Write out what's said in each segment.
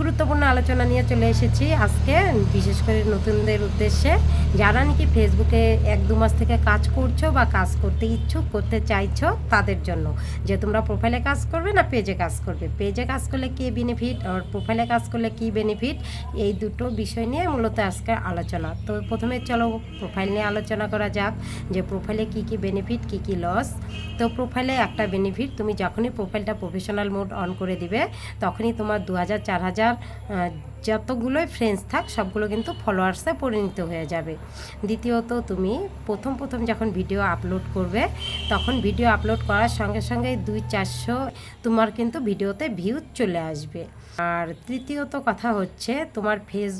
গুরুত্বপূর্ণ আলোচনা নিয়ে চলে এসেছি আজকে, বিশেষ করে নতুনদের উদ্দেশ্যে। যারা নাকি ফেসবুকে এক দু মাস থেকে কাজ করছ বা কাজ করতে ইচ্ছুক, করতে চাইছো তাদের জন্য। যে তোমরা প্রোফাইলে কাজ করবে না পেজে কাজ করবে। পেজে কাজ করলে কী বেনিফিট আর প্রোফাইলে কাজ করলে কী বেনিফিট এই দুটো বিষয় নিয়ে মূলত আজকে আলোচনা। তো প্রথমে চলো প্রোফাইল নিয়ে আলোচনা করা যাক যে প্রোফাইলে কী কী বেনিফিট কী কী লস তো প্রোফাইলে একটা বেনিফিট তুমি যখনই প্রোফাইলটা প্রফেশনাল মোড অন করে দিবে, তখনই তোমার দু হাজার, চার হাজার যতগুলোই ফ্রেন্ডস থাক, সবগুলো কিন্তু ফলোয়ার্সে পরিণত হয়ে যাবে। দ্বিতীয়ত, তুমি প্রথম প্রথম যখন ভিডিও আপলোড করবে, তখন ভিডিও আপলোড করার সঙ্গে সঙ্গে দুই চারশো তোমার কিন্তু ভিডিওতে ভিউ চলে আসবে। আর তৃতীয়ত কথা হচ্ছে, তোমার ফেস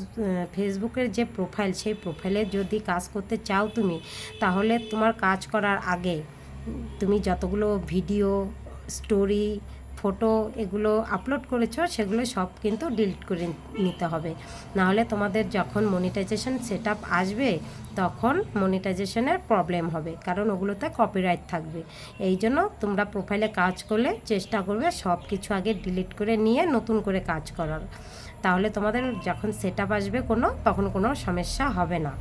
ফেসবুকের যে প্রোফাইল সেই প্রোফাইলে যদি কাজ করতে চাও তুমি, তাহলে তোমার কাজ করার আগে, তুমি যতগুলো ভিডিও স্টোরি ফটো এগুলো আপলোড করেছ, সেগুলো সব কিন্তু ডিলিট করে নিতে হবে। নাহলে তোমাদের যখন মনিটাইজেশন সেট আসবে তখন মনিটাইজেশনের প্রবলেম হবে, কারণ ওগুলোতে কপিরাইট থাকবে। এই জন্য তোমরা প্রোফাইলে কাজ করলে চেষ্টা করবে সব কিছু আগে ডিলিট করে নিয়ে নতুন করে কাজ করার। তাহলে তোমাদের যখন সেট আসবে কোনো, তখন কোনো সমস্যা হবে না।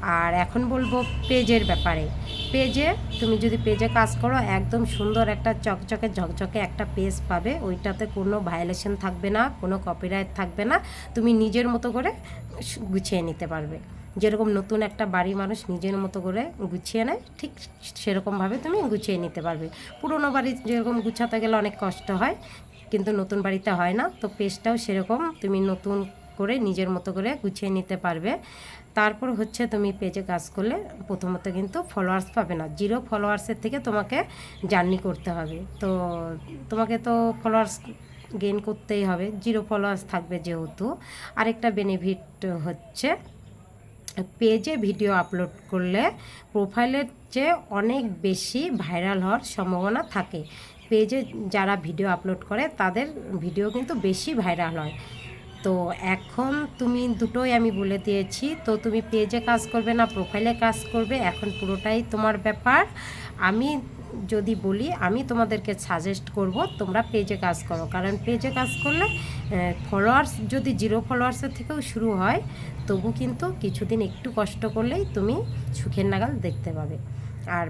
আর এখন বলব পেজের ব্যাপারে। পেজে তুমি যদি পেজে কাজ করো, একদম সুন্দর একটা চকচকে ঝকঝকে একটা পেজ পাবে। ওইটাতে কোনো ভায়োলেশন থাকবে না, কোনো কপিরাইট থাকবে না। তুমি নিজের মতো করে গুছিয়ে নিতে পারবে। যেরকম নতুন একটা বাড়ি মানুষ নিজের মতো করে গুছিয়ে নেয়, ঠিক সেরকমভাবে তুমি গুছিয়ে নিতে পারবে। পুরনো বাড়ি যেরকম গুছাতে গেলে অনেক কষ্ট হয়, কিন্তু নতুন বাড়িতে হয় না। তো পেজটাও সেরকম, তুমি নতুন করে নিজের মতো করে গুছিয়ে নিতে পারবে। তারপর হচ্ছে তুমি পেজে কাজ করলে প্রথমত কিন্তু ফলোয়ার্স পাবে না। জিরো ফলোয়ার্সের থেকে তোমাকে জার্নি করতে হবে। তো তোমাকে তো ফলোয়ার্স গেইন করতেই হবে। জিরো ফলোয়ার্স থাকবে যেহেতু। আরেকটা বেনিফিট হচ্ছে পেজে ভিডিও আপলোড করলে প্রোফাইলের চেয়ে অনেক বেশি ভাইরাল হওয়ার সম্ভাবনা থাকে। পেজে যারা ভিডিও আপলোড করে, তাদের ভিডিও কিন্তু বেশি ভাইরাল হয়। তো এখন তুমি দুটোই আমি বলে দিয়েছি, তো তুমি পেজে কাজ করবে না প্রোফাইলে কাজ করবে, এখন পুরোটাই তোমার ব্যাপার। আমি যদি বলি, আমি তোমাদেরকে সাজেস্ট করব, তোমরা পেজে কাজ করো। কারণ পেজে কাজ করলে ফলোয়ার্স যদি জিরো ফলোয়ার্সের থেকেও শুরু হয়, তবু কিন্তু কিছুদিন একটু কষ্ট করলেই তুমি সুখের নাগাল দেখতে পাবে। আর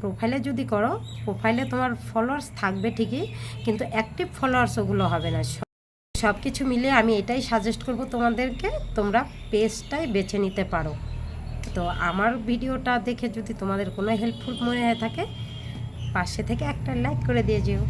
প্রোফাইলে যদি করো প্রোফাইলে তোমার ফলোয়ার্স থাকবে ঠিকই, কিন্তু অ্যাক্টিভ ফলোয়ার্স ওগুলো হবে না। সব কিছু মিলে আমি এটাই সাজেস্ট করব তোমাদেরকে, তোমরা পেজটাই বেছে নিতে পারো। তো আমার ভিডিওটা দেখে যদি তোমাদের কোনো হেল্পফুল মনে হয়ে থাকে পাশে থেকে একটা লাইক করে দিয়ে যেও।